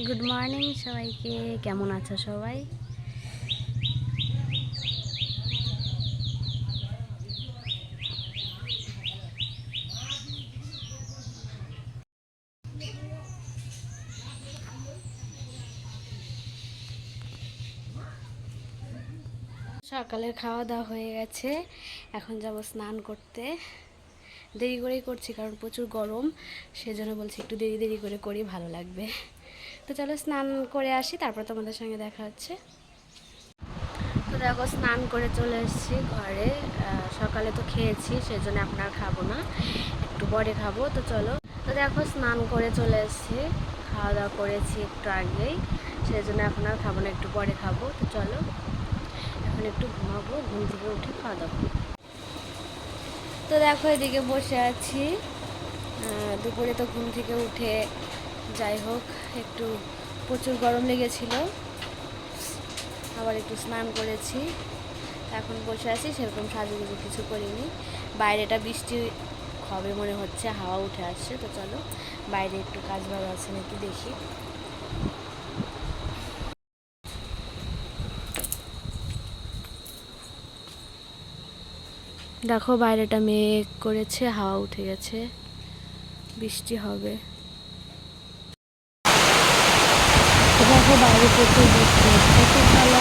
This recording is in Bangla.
গুড মর্নিং সবাইকে। কেমন আছো সবাই? সকালের খাওয়া দাওয়া হয়ে গেছে। এখন যাব স্নান করতে। দেরি করেই করছি, কারণ প্রচুর গরম। সেজন্য বলছি একটু দেরি দেরি করে করি, ভালো লাগবে। তো চলো স্নান করে আসি, তারপর তোমাদের সঙ্গে দেখা হচ্ছে। তো দেখো, স্নান করে চলে এসেছি ঘরে। সকালে তো খেয়েছি, সেজন্য আপনার খাব না, একটু পরে খাব। তো চলো, তো দেখো, স্নান করে চলে এসেছি খাওয়া দাওয়া করেছি একটু আগেই, সেজন্য এখন আর খাব না, একটু পরে খাব। তো চলো, এখন একটু ঘুমাবো, ঘুম থেকে উঠে খাওয়া দাওয়া। তো দেখো, এদিকে বসে আছি। দুপুরে তো ঘুম থেকে উঠে যাই হোক, একটু প্রচুর গরম লেগেছিল। আবার একটু স্নান করেছি। এখন বসে আছি, সেরকম সাজুগুজু কিছু করিনি। বাইরেটা বৃষ্টি হবে মনে হচ্ছে, হাওয়া উঠে আসছে, তো চলো বাইরে একটু কাজ ভালো আছে নাকি দেখি। দেখো বাইরেটা মেঘ করেছে, হাওয়া উঠে গেছে, বৃষ্টি হবে। দেখো বাইরে প্রচুর বৃষ্টি খুব ভালো